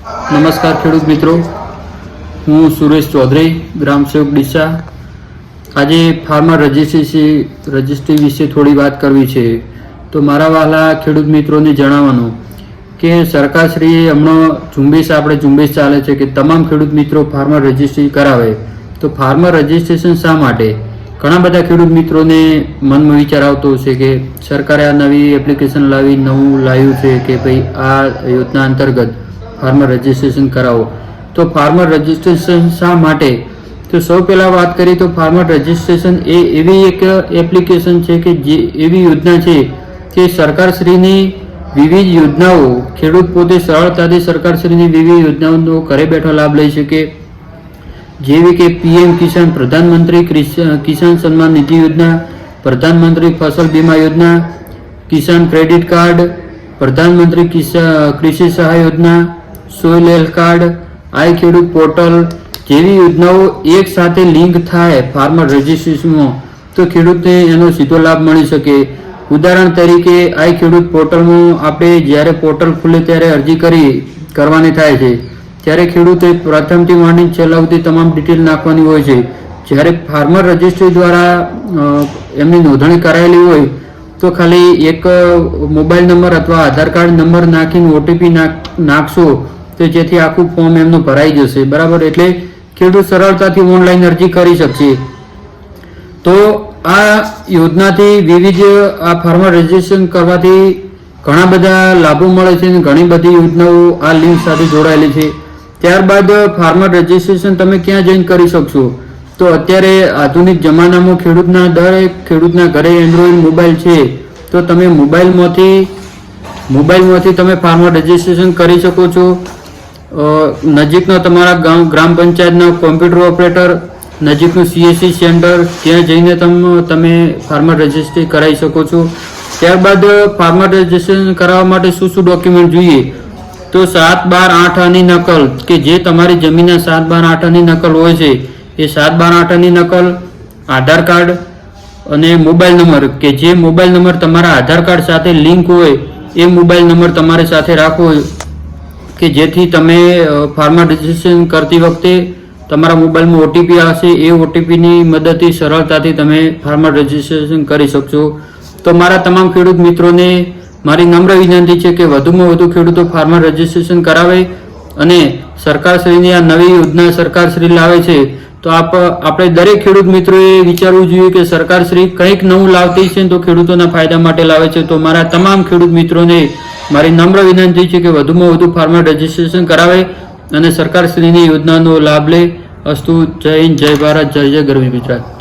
નમસ્કાર ખેડૂત મિત્રો. હું સુરેશ ચૌધરી, ગ્રામ સેવક ડીસા. આજે ફાર્મર રજિસ્ટ્રી રજિસ્ટ્રી વિશે થોડી વાત કરવી છે. તો મારા વાલા ખેડૂત મિત્રોને જણાવવાનું કે સરકારશ્રીએ હમણાં ઝુંબેશ, આપણે ઝુંબેશ ચાલે છે કે તમામ ખેડૂત મિત્રો ફાર્મર રજિસ્ટ્રી કરાવે. તો ફાર્મર રજિસ્ટ્રેશન શા માટે? ઘણા બધા ખેડૂત મિત્રોને મનમાં વિચાર આવતો હશે કે સરકારે આ નવી એપ્લિકેશન લાવી, નવું લાવ્યું છે કે ભાઈ આ યોજના અંતર્ગત ફાર્મર રજિસ્ટ્રેશન કરાવો. તો ફાર્મર રજિસ્ટ્રેશન શા માટે? તો સૌ પહેલાં વાત કરીએ તો ફાર્મર રજિસ્ટ્રેશન એ એવી એક એપ્લિકેશન છે કે જે એવી યોજના છે કે સરકારશ્રીની વિવિધ યોજનાઓ, ખેડૂત પોતે સરળતાથી સરકારશ્રીની વિવિધ યોજનાઓનો ઘરે બેઠો લાભ લઈ શકે. જેવી કે પીએમ કિસાન પ્રધાનમંત્રી કિસાન સન્માન નિધિ યોજના, પ્રધાનમંત્રી ફસલ બીમા યોજના, કિસાન ક્રેડિટ કાર્ડ, પ્રધાનમંત્રી કૃષિ સહાય યોજના સોઇલ કાર્ડ આઈ ખેડૂત પોર્ટલ જેવી યોજનાઓ એક સાથે લિંક થાય ફાર્મર રજિસ્ટ્રેશનમાં, તો ખેડૂતને એનો સીધો લાભ મળી શકે. ઉદાહરણ તરીકે આઈ ખેડૂત પોર્ટલમાં આપણે જ્યારે પોર્ટલ ખુલે ત્યારે અરજી કરી, કરવાની થાય છે. ત્યારે ખેડૂતે પ્રથમથી માંડીને છેલ્લા સુધી તમામ ડિટેલ નાખવાની હોય છે. જ્યારે ફાર્મર રજિસ્ટ્રી દ્વારા એમની નોંધણી કરાયેલી હોય, તો ખાલી એક મોબાઈલ નંબર અથવા આધાર કાર્ડ નંબર નાખીને ઓટીપી નાખશો. તો જેથી આખું ફોર્મ એમનું ભરાઈ જશે. બરાબર? એટલે ખેડૂત સરળતાથી ઓનલાઈન અરજી કરી શકશે. તો આ યોજનાથી વિવિધ આ ફાર્મર રજીસ્ટ્રેશન કરવાથી ઘણા બધા લાભો મળે છે અને ઘણી બધી યોજનાઓ આ લિંક સાથે જોડાયેલી છે. ત્યારબાદ ફાર્મર રજિસ્ટ્રેશન તમે ક્યાં જઈને કરી શકશો? તો અત્યારે આધુનિક જમાનામાં ખેડૂતના દરેક ખેડૂતના ઘરે એન્ડ્રોઈડ મોબાઈલ છે. તો તમે મોબાઈલમાંથી મોબાઈલમાંથી તમે ફાર્મર રજિસ્ટ્રેશન કરી શકો છો. નજીકના તમારા ગામ, ગ્રામ પંચાયતના કોમ્પ્યુટર ઓપરેટર, નજીકનું સીએસસી સેન્ટર, ત્યાં જઈને તમે ફાર્મર રજિસ્ટ્રી કરાવી શકો છો. ત્યારબાદ ફાર્મર રજિસ્ટ્રેશન કરાવવા માટે શું શું ડોક્યુમેન્ટ જોઈએ? તો સાત બાર આઠ આની નકલ, કે જે તમારી જમીનના સાત બાર આઠ આની નકલ હોય છે, એ સાત બાર આઠ આની નકલ, આધાર કાર્ડ અને મોબાઈલ નંબર, કે જે મોબાઈલ નંબર તમારા આધાર કાર્ડ સાથે લિંક હોય, એ મોબાઈલ નંબર તમારે સાથે રાખવો કે જેથી તમે ફાર્મા રજિસ્ટ્રેશન કરતી વખતે તમારા મોબાઈલમાં ઓટીપી આવશે, એ ઓટીપીની મદદથી, સરળતાથી તમે ફાર્મર રજિસ્ટ્રેશન કરી શકશો. તો મારા તમામ ખેડૂત મિત્રોને મારી નમ્ર વિનંતી છે કે વધુમાં વધુ ખેડૂતો ફાર્મર રજિસ્ટ્રેશન કરાવે અને સરકારશ્રીની આ નવી યોજના સરકારશ્રી લાવે છે, તો આપ, આપણે દરેક ખેડૂત મિત્રોએ વિચારવું જોઈએ કે સરકારશ્રી કંઈક નવું લાવતી છે તો ખેડૂતોના ફાયદા માટે લાવે છે. તો મારા તમામ ખેડૂત મિત્રોને મારી નમ્ર વિનંતી છે કે વધુમાં વધુ ફાર્મર રજિસ્ટ્રેશન કરાવે અને સરકારશ્રીની યોજનાનો લાભ લે. અસ્તુ, જય હિન્દ, જય ભારત, જય જય ગરવી ગુજરાત.